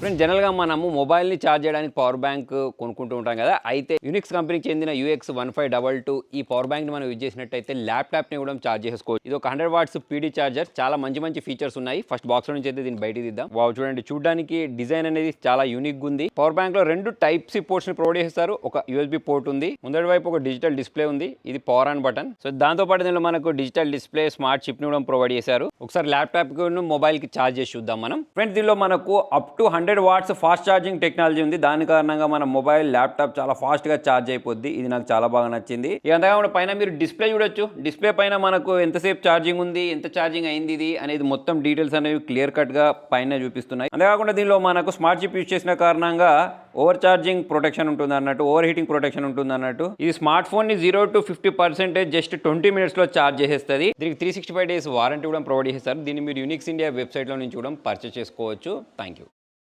Friend జనరల్గా మనము మొబైల్ని ఛార్జ్ చేయడానికి పవర్ బ్యాంక్ కొనుక్కుంటూ ఉంటాం కదా. అయితే యూనిక్స్ కంపెనీకి చెందిన UX one five double two ఈ పవర్ బ్యాంక్ని మనం యూజ్ చేసినట్టయితే ల్యాప్టాప్ని కూడా ఛార్జ్ చేసుకోవచ్చు. ఇది ఒక హండ్రెడ్ వాట్స్ పీడీ ఛార్జర్ చాలా మంచి మంచి ఫీచర్స్ ఉన్నాయి. ఫస్ట్ బాక్స్ నుంచి అయితే దీన్ని బయట తీద్దాం వావ్ చూడండి చూడడానికి డిజైన్ అనేది చాలా యూనిక్ ఉంది. పవర్ బ్యాంక్లో రెండు టైప్ సి పోర్ట్స్ని ప్రొవైడ్ చేస్తారు. ఒక యూఎస్బి పోర్ట్ ఉంది. ముందటి వైపు ఒక డిజిటల్ డిస్ప్లే ఉంది. ఇది పవర్ ఆన్ బటన్ సో దాంతో పాటు దీనిలో మనకు డిజిటల్ డిస్ప్లే స్మార్ట్ చిప్ని కూడా ప్రొవైడ్ చేశారు. ఒకసారి ల్యాప్టాప్ మొబైల్కి ఛార్జ్ చేసి చూద్దాం మనం. ఫ్రెండ్స్ దీనిలో మనకు up to hundred watts fast charging technology ఉంది. దాని కారణంగా మన మొబైల్ ల్యాప్టాప్ చాలా ఫాస్ట్గా ఛార్జ్ అయిపోద్ది. ఇది నాకు చాలా బాగా నచ్చింది. ఇక అంతకాకుండా పైన మీరు డిస్ప్లే చూడొచ్చు. డిస్ప్లే పైన మనకు ఎంతసేపు ఛార్జింగ్ ఉంది ఎంత ఛార్జింగ్ అయింది ఇది అనేది మొత్తం డీటెయిల్స్ అనేవి క్లియర్ కట్గా పైన చూపిస్తున్నాయి. అంతేకాకుండా దీనిలో మనకు స్మార్ట్ చిప్ యూజ్ చేసిన కారణంగా ఓవర్ ఛార్జింగ్ ప్రొటెక్షన్ ఉంటుంది అన్నట్టు ఓవర్ హీటింగ్ ప్రొటెక్షన్ ఉంటుంది అన్నట్టు ఇది స్మార్ట్ ఫోన్ని zero to fifty percentage just twenty మినిట్స్లో ఛార్జ్ చేసేస్తుంది. దీనికి three sixty five days warranty కూడా ప్రొవైడ్ చేస్తారు. దీన్ని మీరు యూనిక్స్ ఇండియా వెబ్సైట్లో నుంచి కూడా పర్చేస్ చేసుకోవచ్చు. Thank you